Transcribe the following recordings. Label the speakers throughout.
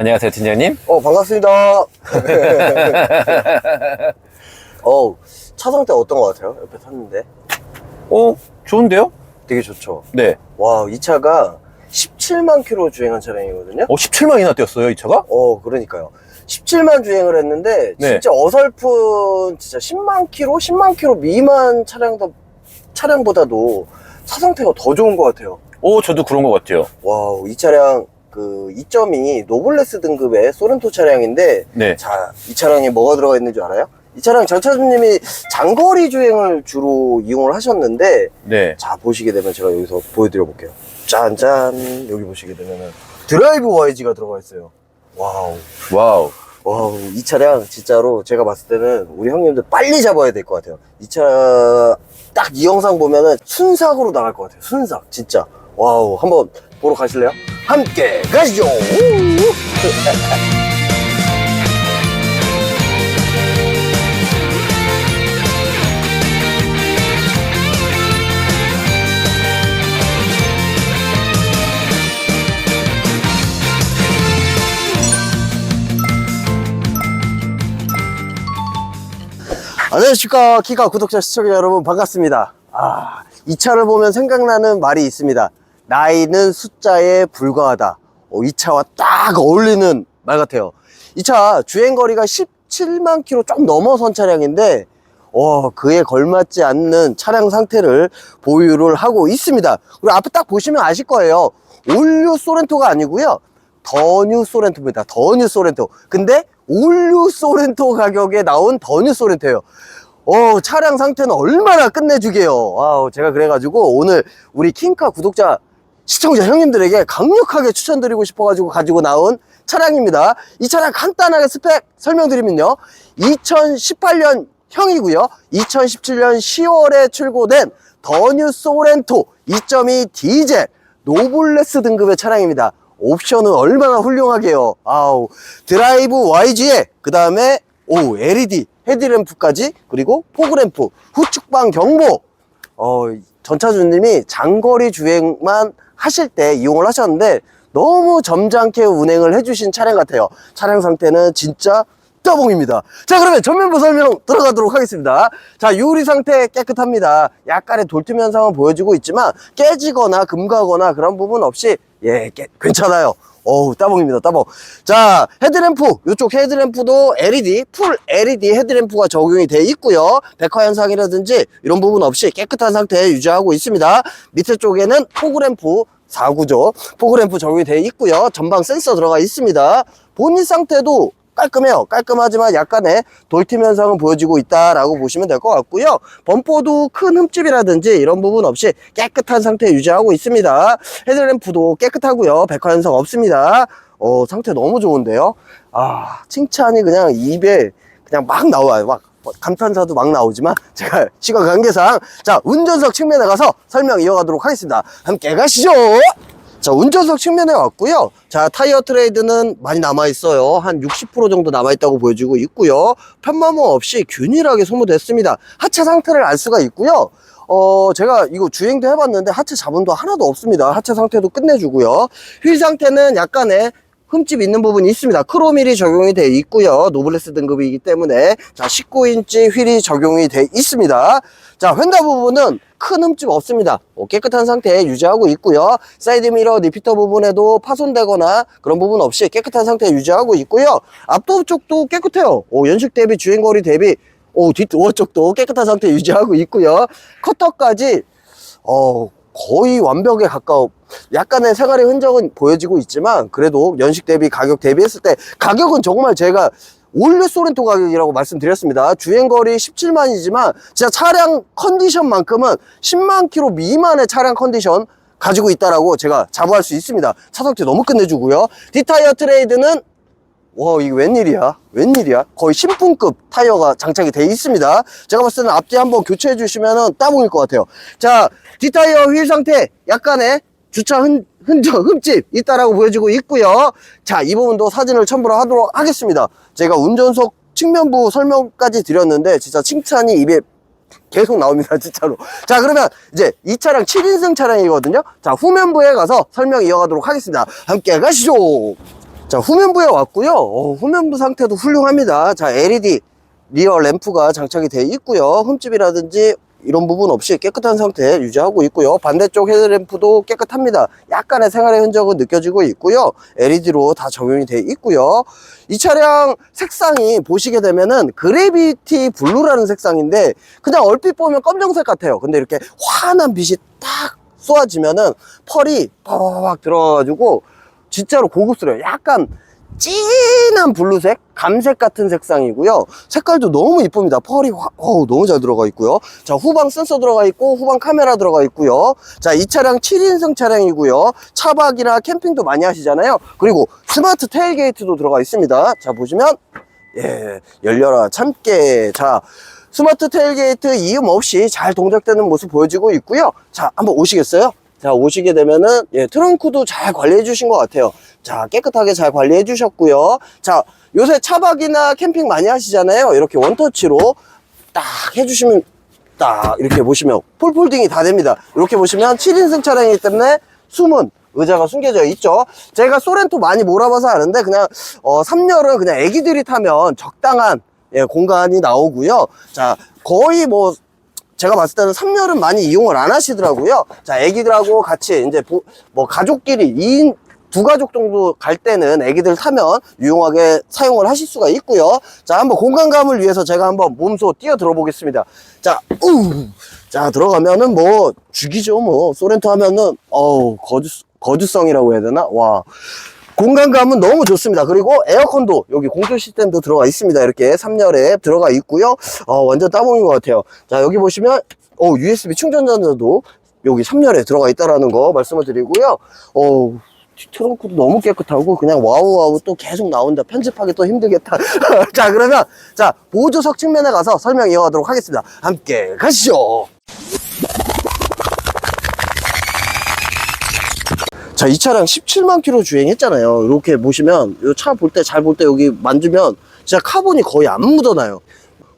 Speaker 1: 안녕하세요, 팀장님.
Speaker 2: 어, 반갑습니다. 어, 차 상태 어떤 것 같아요? 옆에 탔는데.
Speaker 1: 어, 좋은데요?
Speaker 2: 되게 좋죠.
Speaker 1: 네.
Speaker 2: 와, 이 차가 17만 킬로 주행한 차량이거든요.
Speaker 1: 어, 17만이나 뛰었어요, 이 차가?
Speaker 2: 어, 그러니까요. 17만 주행을 했는데,
Speaker 1: 네.
Speaker 2: 진짜 어설픈, 진짜 10만 킬로, 10만 킬로 미만 차량도, 차량보다도 차 상태가 더 좋은 것 같아요.
Speaker 1: 오, 저도 그런 것 같아요.
Speaker 2: 와우, 이 차량, 그, 2.2 노블레스 등급의 소렌토 차량인데,
Speaker 1: 네.
Speaker 2: 자, 이 차량에 뭐가 들어가 있는 줄 알아요? 이 차량 전차주님이 장거리 주행을 주로 이용을 하셨는데,
Speaker 1: 네.
Speaker 2: 자, 보시게 되면 제가 여기서 보여드려 볼게요. 짠짠. 여기 보시게 되면은 드라이브 YG가 들어가 있어요. 와우.
Speaker 1: 와우.
Speaker 2: 와우. 이 차량 진짜로 제가 봤을 때는 우리 형님들 빨리 잡아야 될 것 같아요. 이 차 딱 이 영상 보면은 순삭으로 나갈 것 같아요. 순삭. 진짜. 와우. 한번 보러 가실래요? 함께 가시죠. 우! 안녕하십니까 키카 구독자 시청자 여러분 반갑습니다 아, 이 차를 보면 생각나는 말이 있습니다 나이는 숫자에 불과하다 어, 이 차와 딱 어울리는 말 같아요 이 차 주행거리가 17만 킬로 좀 넘어선 차량인데 어, 그에 걸맞지 않는 차량 상태를 보유를 하고 있습니다 그리고 앞에 딱 보시면 아실 거예요 올류 소렌토가 아니고요 더뉴 소렌토입니다. 더뉴 소렌토. 근데 올류 소렌토 가격에 나온 더뉴 소렌토예요. 어, 차량 상태는 얼마나 끝내주게요. 와우, 제가 그래가지고 오늘 우리 킹카 구독자 시청자 형님들에게 강력하게 추천드리고 싶어가지고 가지고 나온 차량입니다. 이 차량 간단하게 스펙 설명드리면요. 2018년 형이고요. 2017년 10월에 출고된 더뉴 소렌토 2.2 디젤 노블레스 등급의 차량입니다. 옵션은 얼마나 훌륭하게요. 아우 드라이브 YG에 그 다음에 오 LED 헤드램프까지 그리고 포그램프 후측방 경보 어, 전차주님이 장거리 주행만 하실 때 이용을 하셨는데 너무 점잖게 운행을 해주신 차량 같아요. 차량 상태는 진짜 떠봉입니다. 자, 그러면 전면부 설명 들어가도록 하겠습니다. 자, 유리 상태 깨끗합니다. 약간의 돌틈 현상은 보여주고 있지만 깨지거나 금가거나 그런 부분 없이 예, 깨, 괜찮아요. 어우, 따봉입니다, 따봉. 자, 헤드램프, 이쪽 헤드램프도 LED, 풀 LED 헤드램프가 적용이 되어 있고요. 백화 현상이라든지 이런 부분 없이 깨끗한 상태 유지하고 있습니다. 밑에 쪽에는 포그램프 4구조, 포그램프 적용이 되어 있고요. 전방 센서 들어가 있습니다. 본닛 상태도 깔끔해요. 깔끔하지만 약간의 돌팀 현상은 보여지고 있다라고 보시면 될 것 같고요. 범퍼도 큰 흠집이라든지 이런 부분 없이 깨끗한 상태 유지하고 있습니다. 헤드램프도 깨끗하고요. 백화 현상 없습니다. 어, 상태 너무 좋은데요. 아, 칭찬이 그냥 입에 그냥 막 나와요. 막 감탄사도 막 나오지만 제가 시간 관계상 자 운전석 측면에 가서 설명 이어가도록 하겠습니다. 함께 가시죠. 자, 운전석 측면에 왔고요. 자, 타이어 트레이드는 많이 남아있어요. 한 60% 정도 남아있다고 보여지고 있고요. 편마모 없이 균일하게 소모됐습니다. 하체 상태를 알 수가 있고요. 어, 제가 이거 주행도 해봤는데 하체 잡음도 하나도 없습니다. 하체 상태도 끝내주고요. 휠 상태는 약간의 흠집 있는 부분이 있습니다. 크로밀이 적용이 되어 있고요. 노블레스 등급이기 때문에 자 19인치 휠이 적용이 되어 있습니다. 자 휀다 부분은 큰 흠집 없습니다. 어, 깨끗한 상태 유지하고 있고요. 사이드 미러 리피터 부분에도 파손되거나 그런 부분 없이 깨끗한 상태 유지하고 있고요. 앞도 쪽도 깨끗해요. 오, 연식 대비 주행거리 대비 오, 뒷도어 쪽도 깨끗한 상태 유지하고 있고요. 커터까지 어, 거의 완벽에 가까워. 약간의 생활의 흔적은 보여지고 있지만 그래도 연식 대비 가격 대비했을 때 가격은 정말 제가 올레 소렌토 가격이라고 말씀드렸습니다. 주행거리 17만이지만 진짜 차량 컨디션만큼은 10만 킬로 미만의 차량 컨디션 가지고 있다라고 제가 자부할 수 있습니다. 차 상태 너무 끝내주고요. 뒷타이어 트레이드는 와 이게 웬일이야 웬일이야 거의 신품급 타이어가 장착이 되어 있습니다 제가 봤을 때는 앞뒤 한번 교체해 주시면 따봉일 것 같아요 자 뒷타이어 휠 상태 약간의 주차 흔, 흔적 흠집 있다라고 보여지고 있고요 자 이 부분도 사진을 첨부를 하도록 하겠습니다 제가 운전석 측면부 설명까지 드렸는데 진짜 칭찬이 입에 계속 나옵니다 진짜로 자 그러면 이제 이 차량 7인승 차량이거든요 자 후면부에 가서 설명 이어가도록 하겠습니다 함께 가시죠 자, 후면부에 왔고요. 어, 후면부 상태도 훌륭합니다. 자, LED 리어 램프가 장착이 되어 있고요. 흠집이라든지 이런 부분 없이 깨끗한 상태 유지하고 있고요. 반대쪽 헤드램프도 깨끗합니다. 약간의 생활의 흔적은 느껴지고 있고요. LED로 다 적용이 되어 있고요. 이 차량 색상이 보시게 되면은 그래비티 블루라는 색상인데 그냥 얼핏 보면 검정색 같아요. 근데 이렇게 환한 빛이 딱 쏘아지면은 펄이 팍 들어가가지고 진짜로 고급스러워요. 약간 진한 블루색, 감색 같은 색상이고요. 색깔도 너무 이쁩니다. 펄이 화- 어우, 너무 잘 들어가 있고요. 자, 후방 센서 들어가 있고, 후방 카메라 들어가 있고요. 자, 이 차량 7인승 차량이고요. 차박이나 캠핑도 많이 하시잖아요. 그리고 스마트 테일게이트도 들어가 있습니다. 자, 보시면, 예, 열려라, 참깨. 자, 스마트 테일게이트 이음 없이 잘 동작되는 모습 보여지고 있고요. 자, 한번 오시겠어요? 자, 오시게 되면은, 예, 트렁크도 잘 관리해 주신 것 같아요. 자, 깨끗하게 잘 관리해 주셨고요. 자, 요새 차박이나 캠핑 많이 하시잖아요. 이렇게 원터치로 딱 해주시면, 딱 이렇게 보시면, 폴폴딩이 다 됩니다. 이렇게 보시면 7인승 차량이기 때문에 숨은 의자가 숨겨져 있죠. 제가 소렌토 많이 몰아봐서 아는데, 그냥, 어, 3열은 그냥 애기들이 타면 적당한, 예, 공간이 나오고요. 자, 거의 뭐, 제가 봤을 때는 3열은 많이 이용을 안 하시더라고요. 자, 애기들하고 같이 이제 보- 뭐 가족끼리 2인 두 가족 정도 갈 때는 애기들 타면 유용하게 사용을 하실 수가 있고요. 자, 한번 공간감을 위해서 제가 한번 몸소 뛰어 들어 보겠습니다. 자, 우! 자, 들어가면은 뭐 죽이죠. 뭐 소렌토 하면은 어우, 거주 거주성이라고 해야 되나? 와. 공간감은 너무 좋습니다. 그리고 에어컨도 여기 공조 시스템도 들어가 있습니다. 이렇게 3열에 들어가 있고요. 어, 완전 따봉인 것 같아요. 자, 여기 보시면 어, USB 충전자도 여기 3열에 들어가 있다라는 거 말씀을 드리고요. 어, 트렁크도 너무 깨끗하고 그냥 와우 와우 또 계속 나온다. 편집하기 또 힘들겠다. 자, 그러면 자, 보조석 측면에 가서 설명 이어가도록 하겠습니다. 함께 가시죠. 자, 이 차량 17만 킬로 주행했잖아요. 이렇게 보시면, 이 차 볼 때, 잘 볼 때 여기 만지면, 진짜 카본이 거의 안 묻어나요.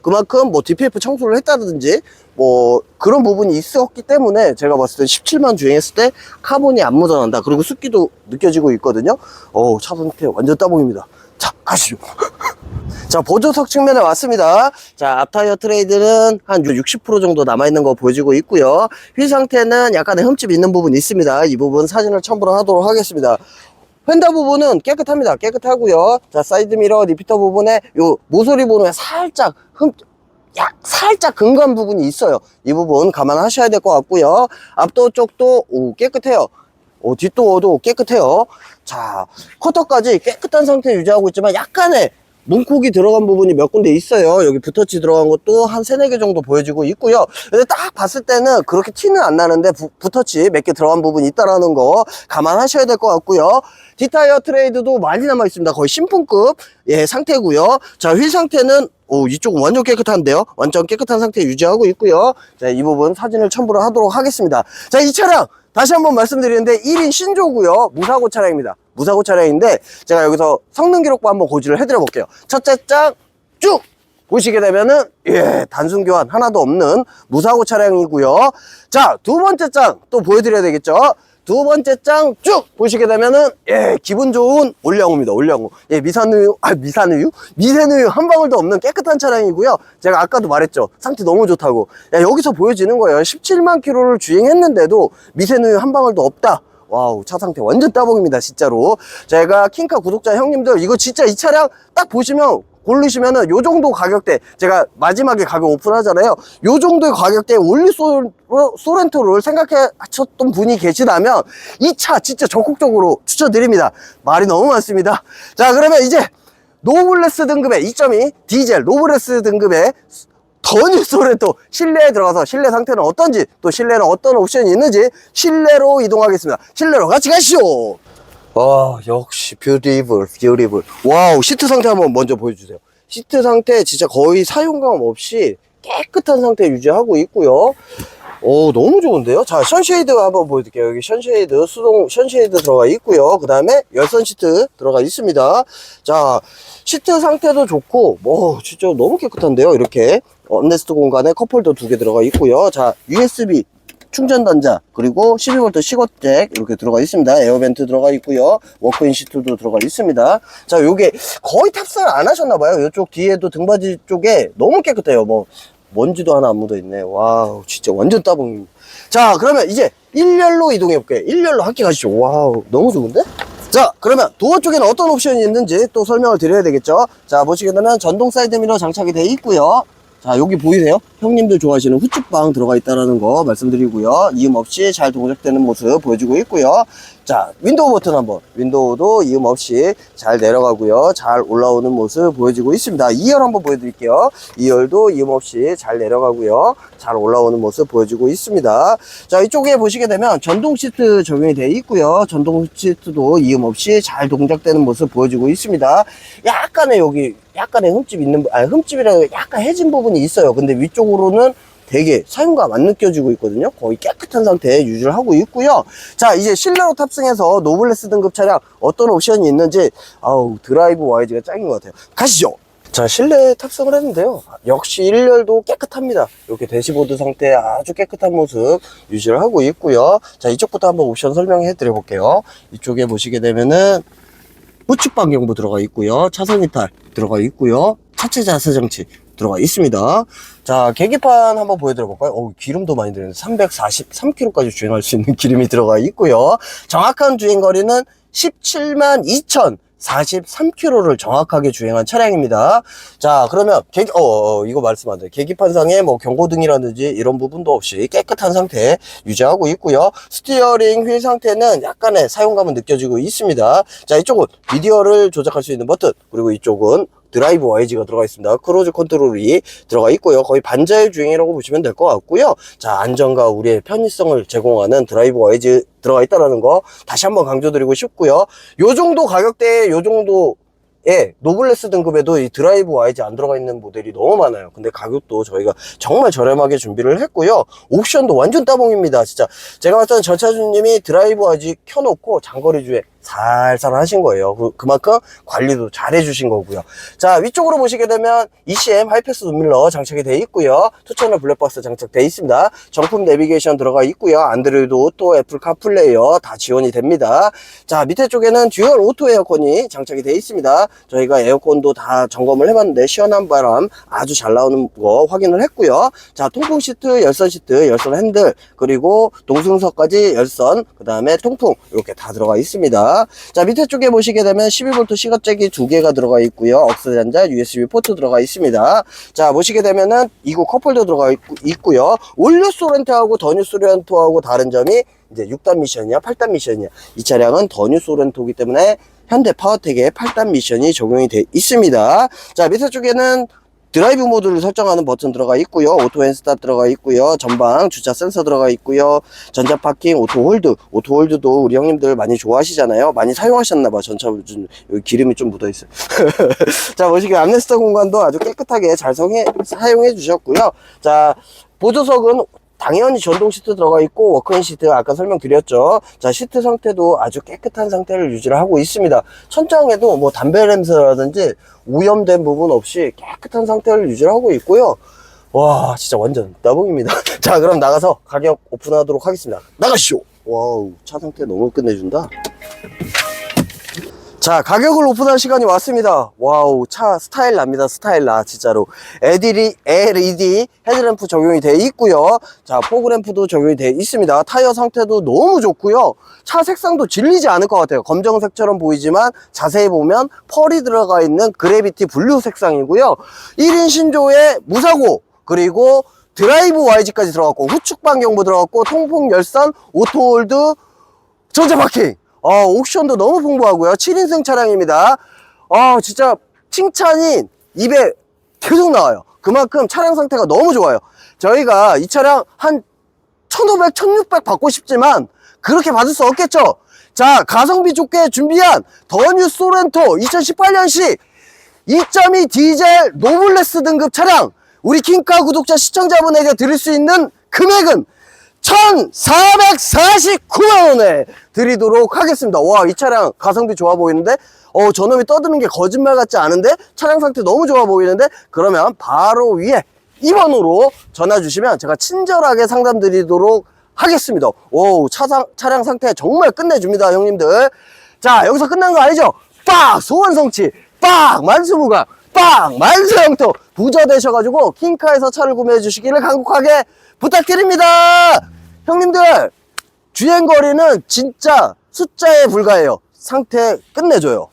Speaker 2: 그만큼 뭐 DPF 청소를 했다든지, 뭐 그런 부분이 있었기 때문에 제가 봤을 때 17만 주행했을 때 카본이 안 묻어난다. 그리고 습기도 느껴지고 있거든요. 어우, 차 상태 완전 따봉입니다. 자, 가시죠. 자, 보조석 측면에 왔습니다. 자, 앞타이어 트레이드는 한 60% 정도 남아있는 거 보여지고 있고요. 휠 상태는 약간의 흠집 있는 부분이 있습니다. 이 부분 사진을 첨부를 하도록 하겠습니다. 휀다 부분은 깨끗합니다. 깨끗하고요. 자, 사이드미러 리피터 부분에 요 모서리 부분에 살짝 흠, 약 살짝 근간 부분이 있어요. 이 부분 감안하셔야 될 것 같고요. 앞도 쪽도 오, 깨끗해요. 어, 뒷도어도 깨끗해요. 자, 커터까지 깨끗한 상태 유지하고 있지만 약간의 문콕이 들어간 부분이 몇 군데 있어요. 여기 붓터치 들어간 것도 한 세네 개 정도 보여지고 있고요. 근데 딱 봤을 때는 그렇게 티는 안 나는데 부, 붓터치 몇 개 들어간 부분이 있다라는 거 감안하셔야 될 것 같고요. 디타이어 트레이드도 많이 남아 있습니다. 거의 신품급 예, 상태고요. 자, 휠 상태는 오, 이쪽은 완전 깨끗한데요? 완전 깨끗한 상태 유지하고 있고요. 자, 이 부분 사진을 첨부를 하도록 하겠습니다. 자, 이 차량 다시 한번 말씀드리는데 1인 신조고요. 무사고 차량입니다. 무사고 차량인데 제가 여기서 성능 기록부 한번 고지를 해드려 볼게요. 첫째 장쭉 보시게 되면은 예 단순 교환 하나도 없는 무사고 차량이고요. 자 두 번째 장 또 보여드려야 되겠죠. 두 번째 장 쭉 보시게 되면은 예 기분 좋은 올량호입니다. 올량호. 예 미산우유 아 미산우유 미세누유 한 방울도 없는 깨끗한 차량이고요. 제가 아까도 말했죠. 상태 너무 좋다고. 야, 여기서 보여지는 거예요. 17만 킬로를 주행했는데도 미세누유 한 방울도 없다. 와우 차 상태 완전 따봉입니다 진짜로. 제가 킹카 구독자 형님들 이거 진짜 이 차량 딱 보시면 고르시면은 요 정도 가격대 제가 마지막에 가격 오픈하잖아요. 요 정도의 가격대에 올리 소, 소렌토를 생각하셨던 분이 계시다면 이 차 진짜 적극적으로 추천드립니다. 말이 너무 많습니다. 자 그러면 이제 노블레스 등급의 2.2 디젤 노블레스 등급의 더뉴 소렌토 실내에 들어가서 실내 상태는 어떤지 또 실내는 어떤 옵션이 있는지 실내로 이동하겠습니다. 실내로 같이 가시죠. 와 역시 뷰티풀 뷰티풀. 와우 시트 상태 한번 먼저 보여주세요. 시트 상태 진짜 거의 사용감 없이 깨끗한 상태 유지하고 있고요. 오 너무 좋은데요? 자 션쉐이드 한번 보여드릴게요. 여기 션쉐이드 수동 션쉐이드 들어가 있고요. 그 다음에 열선 시트 들어가 있습니다. 자 시트 상태도 좋고 뭐 진짜 너무 깨끗한데요? 이렇게 언네스트 공간에 컵홀더 두 개 들어가 있고요 자 USB 충전 단자 그리고 12V 시거잭 이렇게 들어가 있습니다. 에어벤트 들어가 있고요. 워크인 시트도 들어가 있습니다. 자, 요게 거의 탑승을 안 하셨나 봐요. 이쪽 뒤에도 등받이 쪽에 너무 깨끗해요. 뭐 먼지도 하나 안 묻어 있네. 와우, 진짜 완전 따봉입니다. 자, 그러면 이제 1열로 이동해 볼게요. 1열로 함께 가시죠. 와우, 너무 좋은데? 자, 그러면 도어 쪽에는 어떤 옵션이 있는지 또 설명을 드려야 되겠죠. 자, 보시게 되면 전동 사이드미러 장착이 되어 있고요. 자, 여기 보이세요? 형님들 좋아하시는 후측방 들어가 있다는 거 말씀드리고요. 이음 없이 잘 동작되는 모습 보여주고 있고요. 자, 윈도우 버튼 한번. 윈도우도 이음 없이 잘 내려가고요. 잘 올라오는 모습 보여주고 있습니다. 2열 한번 보여드릴게요. 2열도 이음 없이 잘 내려가고요. 잘 올라오는 모습 보여주고 있습니다. 자, 이쪽에 보시게 되면 전동 시트 적용이 되어 있고요. 전동 시트도 이음 없이 잘 동작되는 모습 보여주고 있습니다. 약간의 여기 약간의 흠집 있는, 부- 아니, 흠집이라 약간 해진 부분이 있어요. 근데 위쪽으로는 되게 사용감 안 느껴지고 있거든요. 거의 깨끗한 상태에 유지를 하고 있고요. 자, 이제 실내로 탑승해서 노블레스 등급 차량 어떤 옵션이 있는지, 아우, 드라이브 와이즈가 짱인 것 같아요. 가시죠! 자, 실내에 탑승을 했는데요. 역시 1열도 깨끗합니다. 이렇게 대시보드 상태 아주 깨끗한 모습 유지를 하고 있고요. 자, 이쪽부터 한번 옵션 설명해 드려 볼게요. 이쪽에 보시게 되면은 우측 방경부 들어가 있고요. 차선 이탈 들어가 있고요. 차체 자세 장치 들어가 있습니다. 자, 계기판 한번 보여드려 볼까요? 어, 기름도 많이 들었는데 343km까지 주행할 수 있는 기름이 들어가 있고요. 정확한 주행 거리는 17만 2천 43km를 정확하게 주행한 차량입니다. 자, 그러면 계기, 어, 어, 이거 말씀 안 돼요. 계기판상에 뭐 경고등이라든지 이런 부분도 없이 깨끗한 상태 유지하고 있고요. 스티어링 휠 상태는 약간의 사용감은 느껴지고 있습니다. 자, 이쪽은 미디어를 조작할 수 있는 버튼, 그리고 이쪽은 드라이브 YG가 들어가 있습니다. 크루즈 컨트롤이 들어가 있고요. 거의 반자율 주행이라고 보시면 될 것 같고요. 자, 안전과 우리의 편의성을 제공하는 드라이브 YG 들어가 있다는 거 다시 한번 강조드리고 싶고요. 요 정도 가격대에 요 정도 예, 노블레스 등급에도 이 드라이브 YG 안 들어가 있는 모델이 너무 많아요. 근데 가격도 저희가 정말 저렴하게 준비를 했고요. 옵션도 완전 따봉입니다. 진짜. 제가 봤을 때는 전차주님이 드라이브 YG 켜놓고 장거리 주행 살살 하신 거예요. 그, 그만큼 관리도 잘 해주신 거고요. 자, 위쪽으로 보시게 되면 ECM 하이패스 눈밀러 장착이 되어 있고요. 투처널 블랙박스 장착되어 있습니다. 정품 내비게이션 들어가 있고요. 안드로이드 오토, 애플 카플레이어 다 지원이 됩니다. 자, 밑에 쪽에는 듀얼 오토 에어컨이 장착이 되어 있습니다. 저희가 에어컨도 다 점검을 해봤는데 시원한 바람 아주 잘 나오는 거 확인을 했고요. 자, 통풍 시트, 열선 시트, 열선 핸들, 그리고 동승석까지 열선, 그 다음에 통풍 이렇게 다 들어가 있습니다. 자, 밑에 쪽에 보시게 되면 12V 시거잭이 두 개가 들어가 있고요. 억스 단자, USB 포트 들어가 있습니다. 자, 보시게 되면은 이거 컵홀더 들어가 있고, 요 올류 소렌토하고 더뉴 소렌토하고 다른 점이 이제 6단 미션이야, 8단 미션이야. 이 차량은 더뉴 소렌토기 때문에 현대 파워텍의 8단 미션이 적용이 돼 있습니다. 자, 밑에 쪽에는 드라이브 모드를 설정하는 버튼 들어가 있고요. 오토 앤 스탑 들어가 있고요. 전방 주차 센서 들어가 있고요. 전자 파킹, 오토 홀드. 오토 홀드도 우리 형님들 많이 좋아하시잖아요. 많이 사용하셨나 봐. 전차 좀 여기 기름이 좀 묻어 있어요. 자, 보시기 암레스터 공간도 아주 깨끗하게 잘 성해, 사용해 주셨고요. 자, 보조석은 당연히 전동 시트 들어가 있고 워크인 시트 아까 설명드렸죠. 자 시트 상태도 아주 깨끗한 상태를 유지를 하고 있습니다. 천장에도 뭐 담배 냄새라든지 오염된 부분 없이 깨끗한 상태를 유지를 하고 있고요. 와 진짜 완전 따봉입니다. 자 그럼 나가서 가격 오픈하도록 하겠습니다. 나가시죠. 와우 차 상태 너무 끝내준다. 자 가격을 오픈할 시간이 왔습니다. 와우 차 스타일 납니다. 스타일 나 진짜로. LED, LED 헤드램프 적용이 되어 있고요. 자 포그램프도 적용이 되어 있습니다. 타이어 상태도 너무 좋고요. 차 색상도 질리지 않을 것 같아요. 검정색처럼 보이지만 자세히 보면 펄이 들어가 있는 그래비티 블루 색상이고요. 1인 신조에 무사고 그리고 드라이브 YG까지 들어갔고 후측 반경부 들어갔고 통풍 열선 오토홀드 전자 파킹 어, 옵션도 너무 풍부하고요. 7인승 차량입니다. 어, 진짜 칭찬이 입에 계속 나와요. 그만큼 차량 상태가 너무 좋아요. 저희가 이 차량 한 1500, 1600 받고 싶지만 그렇게 받을 수 없겠죠. 자, 가성비 좋게 준비한 더뉴 소렌토 2018년식 2.2 디젤 노블레스 등급 차량 우리 킹카 구독자 시청자분에게 드릴 수 있는 금액은 1,449만원에 드리도록 하겠습니다. 와, 이 차량 가성비 좋아 보이는데? 어, 저놈이 떠드는 게 거짓말 같지 않은데? 차량 상태 너무 좋아 보이는데? 그러면 바로 위에 2번으로 전화 주시면 제가 친절하게 상담 드리도록 하겠습니다. 오, 차상, 차량 상태 정말 끝내줍니다, 형님들. 자, 여기서 끝난 거 아니죠? 빡! 소원 성취! 빡! 만수무강! 빡! 만수영토! 부자 되셔가지고 킹카에서 차를 구매해 주시기를 간곡하게 부탁드립니다! 형님들, 주행거리는 진짜 숫자에 불과해요. 상태 끝내줘요.